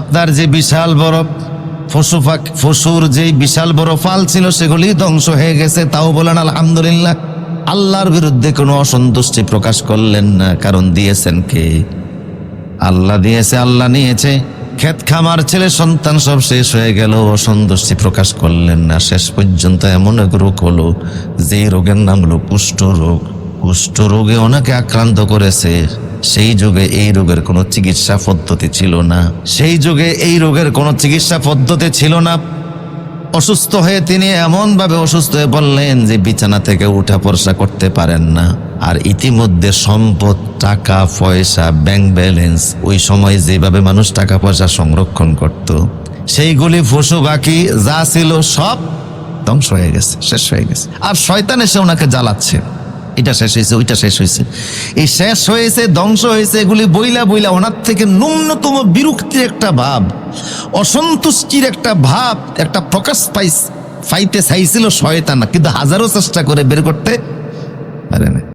আপনার যে বিশাল বড় পাখি পশুর যে বিশাল বড় ফাল ছিল, সেগুলি ধ্বংস হয়ে গেছে। তাও বলেন, আলহামদুলিল্লাহ, আল্লাহর বিরুদ্ধে কোনো অসন্তুষ্টি প্রকাশ করলেন না। কারণ দিয়েছেন কে? আল্লাহ দিয়েছে, আল্লাহ নিয়েছে। ক্ষেত খামার, ছেলে সন্তান সব শেষ হয়ে গেল, অসন্তুষ্টি প্রকাশ করলেন না। শেষ পর্যন্ত এমন এক রোগ হলো, যে রোগের নাম হলো কুষ্ঠ রোগ। কুষ্ঠ রোগে অনেকে আক্রান্ত করেছে। সেই যুগে এই রোগের কোনো চিকিৎসা পদ্ধতি ছিল না। সেই যুগে এই রোগের কোনো চিকিৎসা পদ্ধতি ছিল না। অসুস্থ হয়ে তিনি এমনভাবে অসুস্থ হয়ে বললেন যে বিছানা থেকে উঠা পড়সা করতে পারেন না। আর ইতিমধ্যে সম্পদ, টাকা, পয়সা ব্যাংক ব্যালেন্স ওই সময় যেভাবে মানুষ টাকা পয়সা সংরক্ষণ করত, সেইগুলি পশু বাকি যা ছিল সব ধ্বংস হয়ে গেছে, শেষ হয়ে গেছে। আর শয়তান এসে ওনাকে জ্বালাচ্ছে। এটা শেষ হয়েছে, ওইটা শেষ হয়েছে। এই শেষ হয়েছে, ধ্বংস হয়েছে, এগুলি বইলা বইলা ওনার থেকে ন্যূনতম বিরক্তির একটা ভাব, অসন্তুষ্টির একটা ভাব, একটা প্রকাশ পাইস ফাইতে চাইছিল শয়তানা, কিন্তু হাজারো চেষ্টা করে বের করতে